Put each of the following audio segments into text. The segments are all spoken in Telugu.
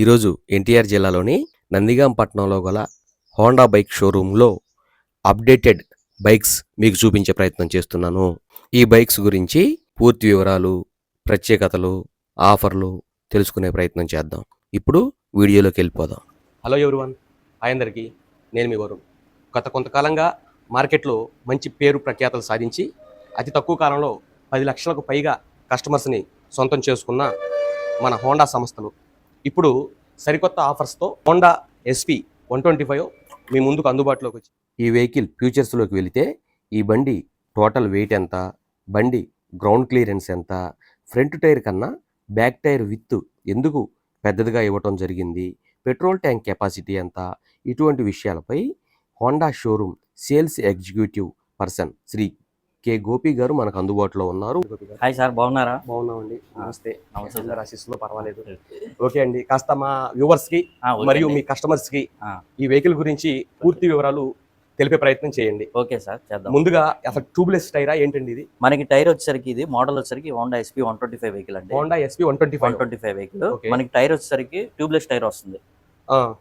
ఈరోజు ఎన్టీఆర్ జిల్లాలోని నందిగాం పట్టణంలో గల హోండా బైక్ షోరూంలో అప్డేటెడ్ బైక్స్ మీకు చూపించే ప్రయత్నం చేస్తున్నాను. ఈ బైక్స్ గురించి పూర్తి వివరాలు ప్రత్యేకతలు ఆఫర్లు తెలుసుకునే ప్రయత్నం చేద్దాం. ఇప్పుడు వీడియోలోకి వెళ్ళిపోదాం. హలో ఎవరివన్ హాయ్ అందరికీ. నేను మీ వరుణ్. గత కొంతకాలంగా మార్కెట్లో మంచి పేరు ప్రఖ్యాతలు సాధించి అతి తక్కువ కాలంలో పది లక్షలకు పైగా కస్టమర్స్ని సొంతం చేసుకున్న మన హోండా సంస్థలు ఇప్పుడు సరికొత్త ఆఫర్స్తో Honda SP one twenty five మీ ముందుకు అందుబాటులోకి వచ్చి ఈ వెహికల్ ఫ్యూచర్స్లోకి వెళితే ఈ బండి టోటల్ వెయిట్ ఎంత? బండి గ్రౌండ్ క్లియరెన్స్ ఎంత? ఫ్రంట్ టైర్ కన్నా బ్యాక్ టైర్ విత్ ఎందుకు పెద్దదిగా ఇవ్వటం జరిగింది? పెట్రోల్ ట్యాంక్ కెపాసిటీ ఎంత? ఇటువంటి విషయాలపై Honda showroom sales executive person Shri K Gopi garu మనకు అందుబాటులో ఉన్నారు. హాయ్ సార్ బాగున్నారా? బాగున్నామండి. నమస్తే. నమస్తే ఆశీస్సులో పర్వాలేదు. ఓకే. అండి కాస్త మా వ్యూవర్స్కి మరియు. మీ కస్టమర్స్కి. ఈ వెహికల్ గురించి పూర్తి వివరాలు తెలిపే ప్రయత్నం చేయండి. ఓకే సార్ చేద్దాం. ముందుగా అసలు ట్యూబ్లెస్ టైరా ఏంటండి ఇది? మనకి టైర్ వచ్చేసరికి ఇది మోడల్ వచ్చేసరికి Honda SP one twenty five vehicle అండి. Honda SP one twenty one twenty five vehicle. మనకి టైర్ వచ్చేసరికి ట్యూబ్లెస్ టైర్ వస్తుంది.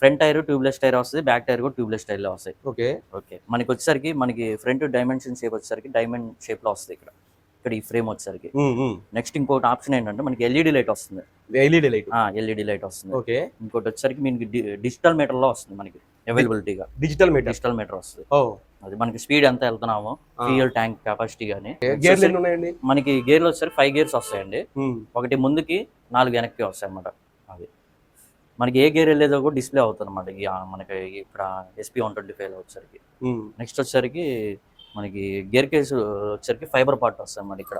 ఫ్రంట్ టైర్ ట్యూబ్లెస్ టైర్ వస్తుంది బ్యాక్ టైర్ కూడా ట్యూబ్లెస్ టైర్లో వస్తాయి ఓకే. ఓకే. మనకి వచ్చేసరికి మనకి ఫ్రంట్ డైమెన్షన్ షేప్ వచ్చేసరికి డైమండ్ షేప్లో వస్తుంది ఇక్కడ. ఇక్కడ ఈ ఫ్రేమ్ వచ్చేసరికి. నెక్స్ట్ ఇంకోటి ఆప్షన్ ఏంటంటే మనకి ఎల్ఈడి లైట్ వస్తుంది. LED light. ఎల్ఈడి లైట్ వస్తుంది. ఓకే. ఇంకోటి వచ్చేసరికి మీకు డిజిటల్ మీటర్లో వస్తుంది మనకి అవైలబిలిటీగా డిజిటల్ మీటర్. డిజిటల్ మీటర్ వస్తుంది. అది మనకి స్పీడ్ ఎంత వెళ్తున్నామో ఫ్యూయల్ ట్యాంక్ కెపాసిటీ ఉన్నాయండి? మనకి గేర్లు వచ్చేసరికి ఫైవ్ గేర్స్ వస్తాయండి. ఒకటి ముందుకి నాలుగు వెనక్కి వస్తాయి అన్నమాట మనకి ఏ గేర్ వెళ్ళేదో కూడా డిస్ప్లే అవుతుంది అనమాట మనకి ఇక్కడ ఎస్పీ వన్ ట్వంటీ ఫైవ్ వచ్చేసరికి. నెక్స్ట్ వచ్చేసరికి మనకి గేర్ కేసు వచ్చేసరికి ఫైబర్ పార్ట్ వస్తుంది అన్నమాట ఇక్కడ.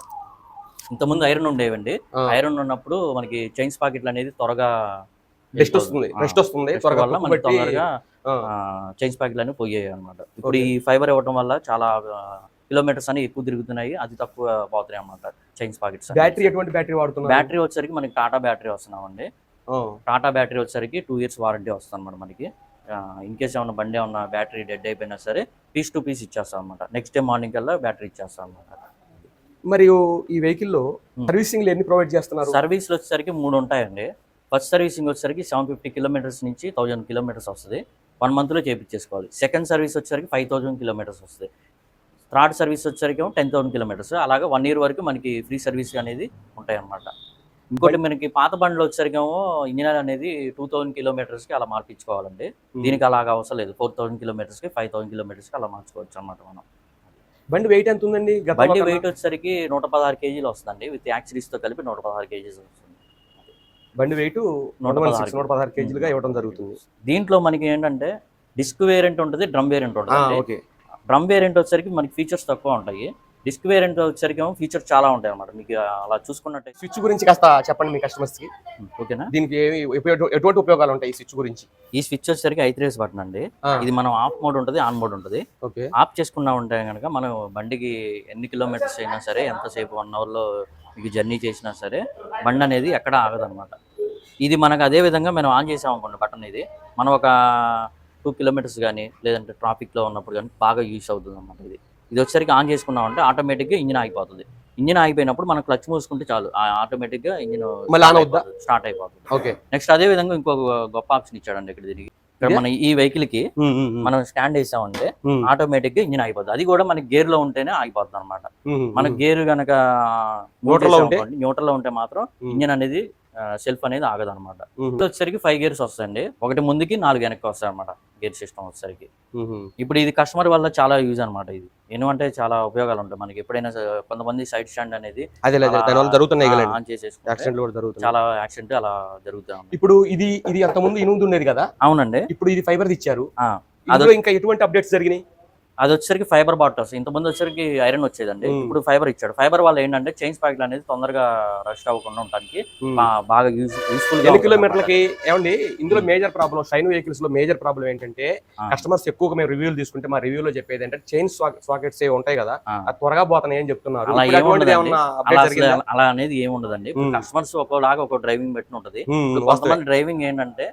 ఇంతకుముందు ఐరన్ ఉండేవండి. ఐరన్ ఉన్నప్పుడు మనకి చైన్స్ పాకెట్లు అనేది త్వరగా డస్ట్ వస్తుంది. డస్ట్ వల్ల మనకి తొందరగా ఆ, చైన్స్ ప్యాకెట్లు అనేవి పోయాయి అనమాట ఇప్పుడు ఈ ఫైబర్ ఇవ్వడం వల్ల చాలా కిలోమీటర్స్ అని ఎక్కువ తిరుగుతున్నాయి. అతి తక్కువ పోతున్నాయి అనమాట చైన్స్ పాకెట్స్ బ్యాటరీ ఎటువంటి బ్యాటరీ వాడుతున్నారు? బ్యాటరీ వచ్చేసరికి మనకి టాటా బ్యాటరీ వస్తున్నామండి. టాటా బ్యాటరీ వచ్చేసరికి టూ ఇయర్స్ వారంటీ వస్తుంది అనమాట మనకి ఇన్ కేస్ ఏమన్నా బండి ఏమన్నా బ్యాటరీ డెడ్ అయిపోయినా సరే పీస్ టు పీస్ ఇచ్చేస్తాం అనమాట నెక్స్ట్ డే మార్నింగ్ కల్లా బ్యాటరీ ఇచ్చేస్తాం అనమాట మరియు ఈ వెహికల్లో ఉమ్. సర్వీసింగ్ ఎన్ని ప్రొవైడ్ చేస్తున్నారు? సర్వీస్లు వచ్చేసరికి మూడు ఉంటాయండి. ఫస్ట్ సర్వీసింగ్ వచ్చేసరికి సెవెన్ ఫిఫ్టీ కిలోమీటర్స్ నుంచి థౌజండ్ కిలోమీటర్స్ వస్తుంది. వన్ మంత్లో చేపించేసుకోవాలి. సెకండ్ సర్వీస్ వచ్చేసరికి ఫైవ్ థౌజండ్ కిలోమీటర్స్ వస్తుంది. థర్డ్ సర్వీస్ వచ్చేసరికి టెన్ థౌసండ్ కిలోమీటర్స్ అలాగా వన్ ఇయర్ వరకు మనకి ఫ్రీ సర్వీస్ అనేది ఉంటాయి అన్నమాట ఇంకోటి మనకి పాత బండ్లు వచ్చేసరికేమో ఇంజనీర్ అనేది టూ థౌసండ్ కిలోమీటర్స్కి అలా మార్పించుకోవాలండి. దీనికి అలాగ అవసరం లేదు. ఫోర్ థౌసండ్ కిలోమీటర్స్కి ఫైవ్ థౌసండ్ కిలోమీటర్స్కి అలా మార్చుకోవచ్చు అన్నమాట మనం. బండి వెయిట్ ఎంత ఉందండి బండి? వెయిట్ వచ్చేసరికి నూట పదహారు కేజీలు వస్తుందండి. విత్ యాక్సిడీస్తో కలిపి నూట పదహారు కేజీస్ వస్తుంది. బండి వెయిట్ నూట నూట పదహారు కేజీలుగా ఇవ్వడం జరుగుతుంది. దీంట్లో మనకి ఏంటంటే డిస్క్ వేరియంట్ ఉంటుంది డ్రమ్ వేరియంట్ ఉంటుంది డ్రమ్ వేరియంట్ వచ్చేసరికి మనకి ఫీచర్స్ తక్కువ ఉంటాయి. డిస్క్ వేరియంట్ వచ్చేసరికి ఏమో ఫీచర్స్ చాలా ఉంటాయి అన్నమాట. మీకు అలా చూసుకున్నట్టు స్విచ్ గురించి కాస్త చెప్పండి మీ కస్టమర్స్కి. ఓకేనా? దీనికి ఏమి ఉపయోగ- ఎటువంటి ఉపయోగాలు ఉంటాయి ఈ స్విచ్ గురించి? ఈ స్విచ్ వచ్చేసరికి ఐ త్రీస్ బటన్ అండి. ఆ, ఇది మనం ఆఫ్ మోడ్ ఉంటుంది ఆన్ మోడ్ ఉంటుంది. ఓకే. ఆఫ్ చేసుకున్నా ఉంటే కనుక మనం బండికి ఎన్ని కిలోమీటర్స్ అయినా సరే ఎంతసేపు వన్ అవర్లో మీకు జర్నీ చేసినా సరే బండి అనేది ఎక్కడ ఆగదన్నమాట. ఇది మనకు అదే విధంగా మనం ఆన్ చేసాం అనుకోండి బటన్ ఇది మనం ఒక టూ కిలోమీటర్స్ కానీ లేదంటే ట్రాఫిక్లో ఉన్నప్పుడు కానీ బాగా యూస్ అవుతుంది అన్నమాట ఇది. ఇది వచ్చేసరికి ఆన్ చేసుకున్నామంటే ఆటోమేటిక్గా ఇంజిన్ ఆగిపోతుంది. ఇంజిన్ ఆగిపోయినప్పుడు మనం క్లచ్ మూసుకుంటే చాలు. ఆటోమేటిక్గా ఇంజిన్? స్టార్ట్ అయిపోతుంది. ఓకే. నెక్స్ట్ అదే విధంగా ఇంకొక గొప్ప ఆప్షన్ ఇచ్చాడండి ఇక్కడ ఇదే? మన ఈ వెహికల్కి మనం స్టాండ్ వేసామంటే ఆటోమేటిక్గా ఇంజిన్ ఆగిపోతుంది అది కూడా మనకి గేర్లో ఉంటేనే ఆగిపోతుంది అనమాట మన గేర్ గనక Neutral లో ఉంటే? న్యూట్రల్లో ఉంటే మాత్రం ఇంజిన్ అనేది సెల్ఫ్ అనేది ఆగదు అనమాట వచ్చేసరికి ఫైవ్ గేర్స్ వస్తాయండి. ఒకటి ముందుకి నాలుగు వెనక్కి వస్తాయి అనమాట గేర్ సిస్టమ్ వచ్చేసరికి. ఇప్పుడు ఇది కస్టమర్ వల్ల చాలా యూజ్ అనమాట ఇది. ఎందుకంటే చాలా ఉపయోగాలు ఉంటాయి మనకి. ఎప్పుడైనా కొంతమంది సైడ్ స్టాండ్ అనేది చాలా యాక్సిడెంట్ అలా జరుగుతూ ఉంది ఇప్పుడు ఇది ఇది అంత ముందు ఇనుముది ఉండేది కదా? అవునండి. ఇప్పుడు ఇది ఫైబర్ ఇచ్చారు ఇంకా ఎటువంటి అప్డేట్స్ జరిగినాయి? అది వచ్చేసరికి ఫైబర్ బాటల్స్ ఇంతకుముందు వచ్చేసరికి ఐరన్ వచ్చేదండి. ఇప్పుడు ఫైబర్ ఇచ్చాడు. ఫైబర్ వల్ల ఏంటంటే చైన్స్ ప్యాకెట్ అనేది తొందరగా రష్ అవ్వకుండా ఉండడానికి బాగా యూస్ఫుల్ ఎన్ని కిలోమీటర్లకి ఏమండి ఇందులో మేజర్ ప్రాబ్లం షైన్ వెహికల్స్లో మేజర్ ప్రాబ్లం ఏంటంటే. కస్టమర్స్ ఎక్కువగా మేము రివ్యూలు తీసుకుంటే మా రివ్యూలో చెప్పేది ఏంటంటే చైన్ సాకెట్స్ ఏ ఉంటాయి కదా అది త్వరగా పోతున్నాయి అని చెప్తున్నారు. అలా ఏముండదండి. అనేది ఏమి ఉండదండి. Hmm. కస్టమర్స్ ఒక్కోలాగా ఒక డ్రైవింగ్ బట్టి ఉంటుంది. కొంతమంది డ్రైవింగ్ ఏంటంటే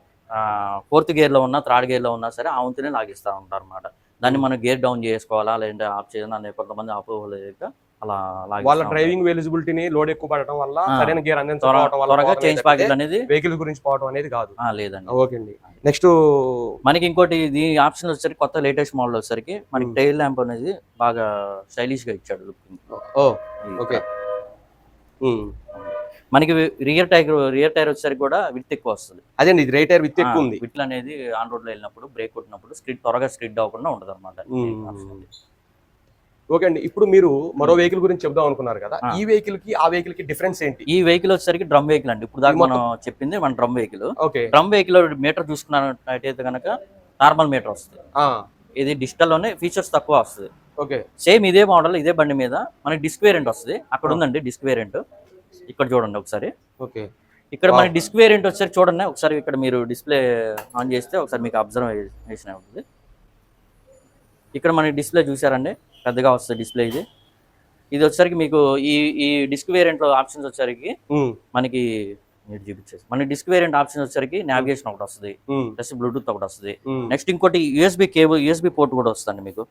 ఫోర్త్ గేర్లో ఉన్నా థర్డ్ గేర్లో ఉన్నా సరే ఆ వంతునే లాగిస్తా ఉంటారు అనమాట దాన్ని మనం గేర్ డౌన్ చేసుకోవాలా? లేదంటే ఆఫ్ చేయాలా కొంతమంది అపోహలు లేక అలా వాళ్ళ డ్రైవింగ్ ఎలిజిబిలిటీని లోడ్ ఎక్కువ పడటం వల్ల. సరైన గేర్ పోవడం చేంజ్ ప్యాకెట్ అనేది వెహికల్ గురించి పోవడం అనేది కాదు. లేదండి. ఓకే అండి. నెక్స్ట్ మనకి ఇంకోటి దీని ఆప్షన్ వచ్చేసరికి కొత్త లేటెస్ట్ మోడల్ వచ్చేసరికి మనకి. టైల్ ల్యాంప్ అనేది బాగా స్టైలిష్గా ఇచ్చాడు లుక్ ఓ ఓకే. మనకి రియర్ టైర్ రియర్ టైర్ వచ్చేసరికి కూడా విత్ ఎక్కువ వస్తుంది. అదే అండి ఇది రేట్ విత్ ఎక్కువ ఉంది. విట్లు అనేది ఆన్ రోడ్లో వెళ్ళినప్పుడు బ్రేక్ కొట్టినప్పుడు స్కిడ్ త్వరగా స్కిడ్ అవ్వకుండా ఉంటుంది అనమాట. ఓకే అండి ఇప్పుడు మీరు మరో వెహికల్ గురించి చెప్దాం అనుకున్నారు కదా. ఈ వెహికల్కి ఆ వెహికల్కి డిఫరెన్స్ ఏంటి? ఈ వెహికల్ వచ్చేసరికి డ్రమ్ వెహికల్ అండి. ఇప్పుడు దాకా మనం చెప్పింది మన drum vehicle. Okay. Drum vehicle meter చూసుకున్నట్టయితే కనుక నార్మల్ మీటర్ వస్తుంది. ఇది డిజిటల్లోనే ఫీచర్స్ తక్కువ వస్తుంది. ఓకే. సేమ్ ఇదే మోడల్ ఇదే బండి మీద మనకి డిస్క్ వేరియంట్ వస్తుంది. అక్కడ ఉందండి డిస్క్ వేరియంట్. ఇక్కడ చూడండి ఒకసారి. ఓకే. ఇక్కడ. మనకి డిస్క్ వేరియంట్ వచ్చేసరికి చూడండి. ఒకసారి ఇక్కడ మీరు డిస్ప్లే ఆన్ చేస్తే ఒకసారి మీకు అబ్జర్వేషన్ అవుతుంది. ఇక్కడ మనకి డిస్ప్లే చూసారండి పెద్దగా వస్తుంది డిస్ప్లే ఇది. ఇది వచ్చేసరికి మీకు ఈ ఈ డిస్క్ వేరియంట్లో ఆప్షన్స్ వచ్చేసరికి మనకి మీరు చూపించేసి మన డిస్క్ వేరియంట్ ఆప్షన్ వచ్చేసరికి నావిగేషన్ ఒకటి వస్తుంది. ప్లస్ బ్లూటూత్ ఒకటి వస్తుంది. నెక్స్ట్ ఇంకోటి యూఎస్బి కేబుల్ యూఎస్బి పోర్ట్ కూడా వస్తుంది మీకు.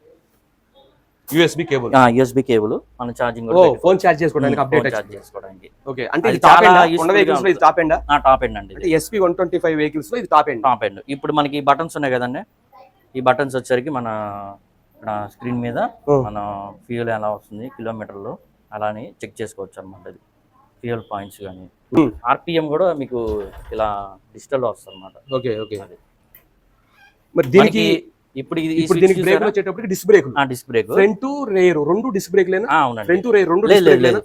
USB cable? USB cable. మన ఛార్జింగ్ ఫోన్ ఛార్జ్ చేసుకోవడానికి అప్డేట్ చార్జ్ చేసుకోవడానికి. ఓకే అంటే ఇది టాప్ ఎండ్ ఉన్న వెహికల్స్లో ఇది. టాప్ ఎండ్ ఆ? టాప్ ఎండ్ అండి. అంటే ఎస్పీ వన్ ట్వంటీ ఫైవ్ వెహికల్స్లో ఇది టాప్ ఎండ్ టాప్ ఎండ్ ఇప్పుడు మనకి బటన్స్ ఉన్నాయి కదండి. ఈ బటన్స్ వచ్చరికి మన స్క్రీన్ మీద. మన ఫ్యూయల్ ఎలా వస్తుంది కిలోమీటర్లు అలా అని చెక్ చేసుకోవచ్చు అనమాట ఇది. ఫ్యూయల్ పాయింట్స్ కానీ. ఆర్పిఎం కూడా మీకు ఇలా డిజిటల్ వస్తుంది అనమాట ఓకే. ఓకే మరి దీనికి ఇప్పుడు ఇప్పుడు దీనికి బ్రేక్ వచ్చేటప్పటికి disc brake disc brake front rear రెండు డిస్క్ బ్రేక్ లేనా? అవునండి. ఫ్రంట్ రేర్ రెండు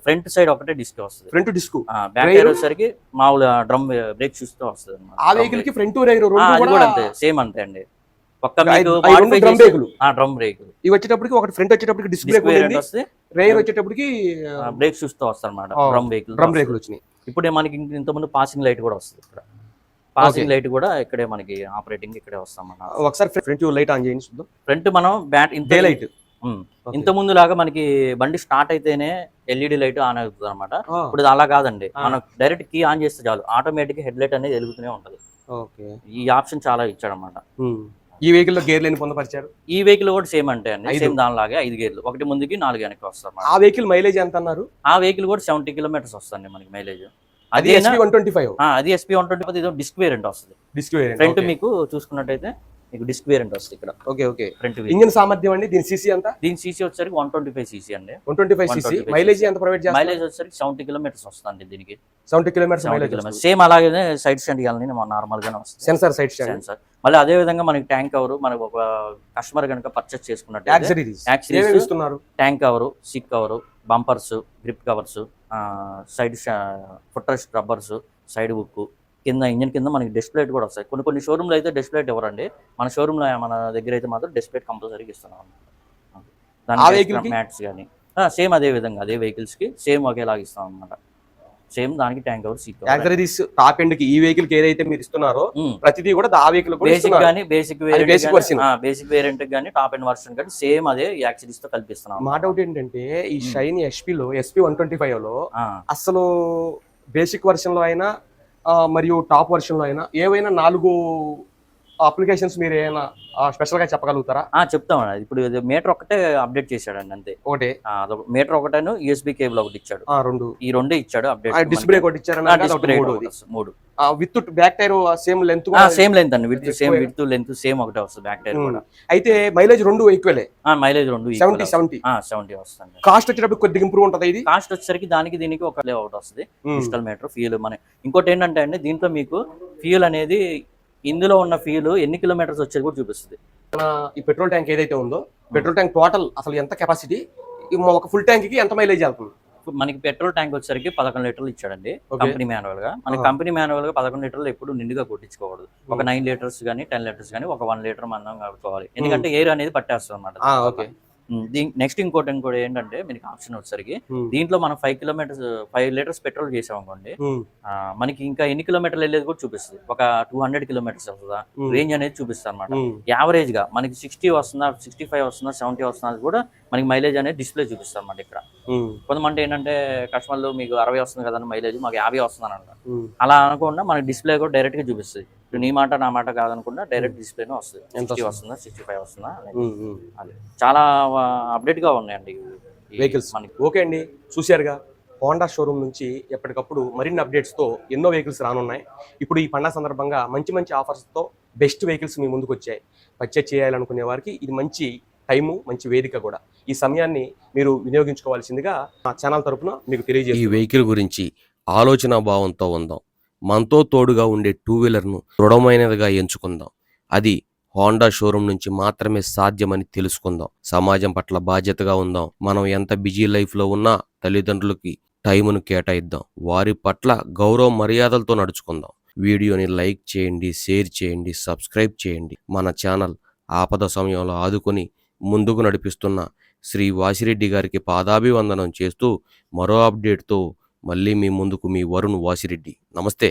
ఫ్రంట్ సైడ్ ఒకటే డిస్క్ వస్తుంది. Front disc back? టైర్ వచ్చేసరికి మామూలు డ్రమ్ బ్రేక్ చూస్తూ వస్తుంది అన్నమాట. ఆ వెహికల్కి. ఫ్రంట్ రేర్ రెండు కూడా అంతే సేమ్ అంతే అండి. ఒక్క అవి- మీకు అవి రెండు modify drum చేసి- brake లు. ఆ డ్రమ్ బ్రేక్ ఇవి వచ్చేటప్పటికి ఒకటి ఫ్రంట్ వచ్చేటప్పటికి డిస్క్ బ్రేక్ డిస్క్ వేరియంట్ ఉంది వస్తే రేర్ వచ్చేటప్పటికి బ్రేక్ చూస్తూ వస్తుంది అనమాట ఆ, డ్రమ్ వెహికల్ డ్రమ్ బ్రేక్లు వచ్చినాయి. ఇప్పుడు మనకి ఇంతకుముందు పాసింగ్ లైట్ కూడా వస్తుంది. ఇక్కడ పాసింగ్ లైట్ కూడా ఇక్కడే మనకి ఆపరేటింగ్ ఇక్కడే వస్తాం మన ఒకసారి ఫ్రంట్ లైట్ ఆన్ చేయండి చూద్దాం. ఫ్రంట్ మనం బ్యాట్ ఇంత డే లైట్. ఇంత ముందు లాగా మనకి బండి స్టార్ట్ అయితేనే ఎల్ఈడి లైట్ ఆన్ అవుతుంది అనమాట ఇప్పుడు అలా కాదండి. మనం డైరెక్ట్ కీ ఆన్ చేస్తే చాలు. ఆటోమేటిక్ హెడ్ లైట్ అనేది వెలుగుతూనే ఉంటుంది. ఓకే. ఈ ఆప్షన్ చాలా ఇచ్చాడు అనమాట ఈ వెహికల్లో గేర్ లేని పొందపరిచారు ఈ వెహికల్ కూడా సేమ్ అంటే అండి. సేమ్ దానిలాగే ఐదు గేర్లు. ఒకటి ముందుకి నాలుగు వెనక్కి వస్తారు ఆ వెహికల్ మైలేజ్ ఎంత అన్నారు ఆ వెహికల్ కూడా సెవెంటీ కిలోమీటర్స్ వస్తుంది మనకి మైలేజ్. అది ఎస్పీ వన్ ట్వంటీ ఫైవ్ అది ఎస్పీ వన్ ట్వంటీ ఇదో డిస్క్ వేరియంట్ వస్తుంది. డిస్క్ ఫ్రంట్ మీకు చూసుకున్నట్టయితే మీకు డిస్క్ వేరియంట్ వస్తుంది ఇక్కడ. ఓకే ఓకే ఫ్రంట్ ఇంజిన్ సామర్థ్యం అండి దీని సీసీ ఎంత? దీని సీసీ వచ్చేసరికి వన్ ట్వంటీ ఫైవ్ సీసీ అండి. One twenty five CC 125 mileage ఎంత ప్రొవైడ్ చేస్తారు? మైలేజ్ వచ్చేసరికి సెవెంటీ కిలోమీటర్స్ వస్తుంది దీనికి. సెవెంటీ కిలోమీటర్స్ మైలేజ్ సేమ్ అలాగే సైడ్ స్టాండ్ ఇవ్వాలని నార్మల్ గానే వస్తుంది. సెన్సార్ సైడ్ స్టాండ్ సెన్సార్ మళ్ళీ అదే విధంగా మనకి ట్యాంక్ కవర్ మనకు ఒక కస్టమర్ కనుక పర్చేస్ చేసుకున్నట్టు tank cover seat cover bumpers grip covers side footrest rubbers side book కింద ఇంజిన్ కింద మనకి డిస్ప్లే కూడా వస్తాయి. కొన్ని కొన్ని షోరూమ్లో అయితే డిస్ప్లే ఇవ్వరండి. మన షోరూంలో మన దగ్గర అయితే మాత్రం డిస్ప్లే కంపల్సరీగా ఇస్తున్నాం. కి? మ్యాట్స్ కానీ. సేమ్ అదే విధంగా అదే వెహికల్స్కి సేమ్ ఒకేలాగా ఇస్తాం అనమాట సేమ్ దానికి tank cover seat accessories top ఎండ్కి ఈ వెహికల్కి ఏదైతే మీరు ఇస్తున్నారో ప్రతిదీ కూడా ఆ వెహికల్ కూడా బేసిక్ గానీ basic version. Variant basic variant గానీ టాప్ అండ్ వర్షన్ కానీ సేమ్ అదే యాక్సిడీస్తో కల్పిస్తున్నాం. మా డౌట్ ఏంటంటే ఈ Hmm. షైన్ ఎస్పీ లో ఎస్పీ వన్ ట్వంటీ ఫైవ్లో అసలు బేసిక్ వర్షన్లో అయినా మరియు టాప్ వర్షన్లో అయినా ఏవైనా నాలుగు అప్లికేషన్స్ మీరు ఏమైనా స్పెషల్గా చెప్పగలుగుతారా? ఆ, చెప్తామండి ఇప్పుడు మీటర్ ఒకటే అప్డేట్ చేశాడండి అంతే. ఒకటి? మీటర్ ఒకటేను యూఎస్బి కేబుల్ ఒకటి ఇచ్చాడు. ఆ, రెండు. ఈ రెండే ఇచ్చాడు అప్డేట్. బ్రేక్ ఒకటి మూడు. With back tyre same length same length అండి. With same. With length same ఒకటే వస్తుంది బ్యాక్ టైర్. కూడా. అయితే మైలేజ్ రెండు ఈక్వలే. మైలేజ్ రెండు సెవెంటీ సెవెంటీ. సెవెంటీ వస్తుంది. కాస్ట్ వచ్చేటప్పుడు కొద్దిగా ఇంప్రూవ్ ఉంటుంది ఇది? కాస్ట్ వచ్చేసరికి దానికి దీనికి ఒక ఒకటి వస్తుంది. డిజిటల్ మీటర్ ఫ్యూల్ మన. ఇంకోటి ఏంటంటే అండి దీంట్లో మీకు ఫ్యూల్ అనేది ఇందులో ఉన్న ఫ్యూల్ ఎన్ని కిలోమీటర్స్ వచ్చేది కూడా చూపిస్తుంది. మన ఈ పెట్రోల్ ట్యాంక్ ఏదైతే ఉందో పెట్రోల్ ట్యాంక్ టోటల్ అసలు ఎంత కెపాసిటీ ఒక ఫుల్ ట్యాంక్కి ఎంత మైలేజ్ వెళ్తుంది? మనకి పెట్రోల్ ట్యాంక్ వచ్చేసరికి పదకొండు లీటర్లు ఇచ్చాడండి. కంపెనీ మాన్యువల్గా. మన. కంపెనీ మాన్యువల్గా పదకొండు లీటర్లు ఎప్పుడు నిండుగా కొట్టించుకోకూడదు. ఒక. నైన్ లీటర్స్ కానీ టెన్ లీటర్స్ కానీ ఒక వన్ లీటర్ మందం కలుపుకోవాలి ఎందుకంటే ఎయిర్ అనేది పట్టేస్తుంది అనమాట నెక్స్ట్ ఇంకోటి ఇంకోటి ఏంటంటే మీకు ఆప్షన్ వచ్చేసరికి దీంట్లో మనం five kilometres five litres petrol చేసాం అనుకోండి మనకి ఇంకా ఎన్ని కిలోమీటర్లు వెళ్ళేది కూడా చూపిస్తుంది. ఒక టూ హండ్రెడ్ కిలోమీటర్స్ వస్తుందా? రేంజ్ అనేది చూపిస్తుంది అనమాట యావరేజ్గా మనకి సిక్స్టీ వస్తుందా సిక్స్టీ ఫైవ్ వస్తుందా సెవెంటీ వస్తుందా కూడా మనకి మైలేజ్ అనేది డిస్ప్లే చూపిస్తుంది అనమాట ఇక్కడ. కొంతమంది ఏంటంటే కస్టమర్లు మీకు అరవై వస్తుంది కదా మైలేజ్ మాకు యాభై వస్తుంది అలా అనకుండా మనకి డిస్ప్లే కూడా డైరెక్ట్గా చూపిస్తుంది. నీ మాట నా మాట కాదనుకుండా డైరెక్ట్ డిస్ప్లేనే వస్తుంది. సిక్స్టీ వస్తుంది? సిక్స్టీ ఫైవ్ వస్తుందా. అది. చాలా అప్డేట్గా ఉన్నాయండి ఈ వెహికల్స్ మనకి. ఓకే అండి. చూశారుగా హోండా షోరూమ్ నుంచి ఎప్పటికప్పుడు మరిన్ని అప్డేట్స్తో ఎన్నో వెహికల్స్ రానున్నాయి. ఇప్పుడు ఈ పండగ సందర్భంగా మంచి మంచి ఆఫర్స్తో బెస్ట్ వెహికల్స్ మీ ముందుకు వచ్చాయి. పర్చేజ్ చేయాలనుకునే వారికి ఇది మంచి టైము మంచి వేదిక కూడా. ఈ సమయాన్ని మీరు వినియోగించుకోవాల్సిందిగా నా ఛానల్ తరపున మీకు ఈ తెలియజేస్తాను వెహికల్ గురించి ఆలోచన భావంతో ఉందాం. మనతో తోడుగా ఉండే టూ వీలర్ను దృఢమైనదిగా ఎంచుకుందాం. అది హోండా షోరూమ్ నుంచి మాత్రమే సాధ్యమని తెలుసుకుందాం. సమాజం పట్ల బాధ్యతగా ఉందాం. మనం ఎంత బిజీ లైఫ్లో ఉన్నా తల్లిదండ్రులకి టైమును కేటాయిద్దాం. వారి పట్ల గౌరవ మర్యాదలతో నడుచుకుందాం. వీడియోని లైక్ చేయండి షేర్ చేయండి సబ్స్క్రైబ్ చేయండి. మన ఛానల్ ఆపద సమయంలో ఆదుకొని ముందుకు నడిపిస్తున్న శ్రీ వాసిరెడ్డి గారికి పాదాభివందనం చేస్తూ మరో అప్డేట్తో మళ్ళీ మీ ముందుకు మీ వరుణ్ వాసిరెడ్డి. నమస్తే.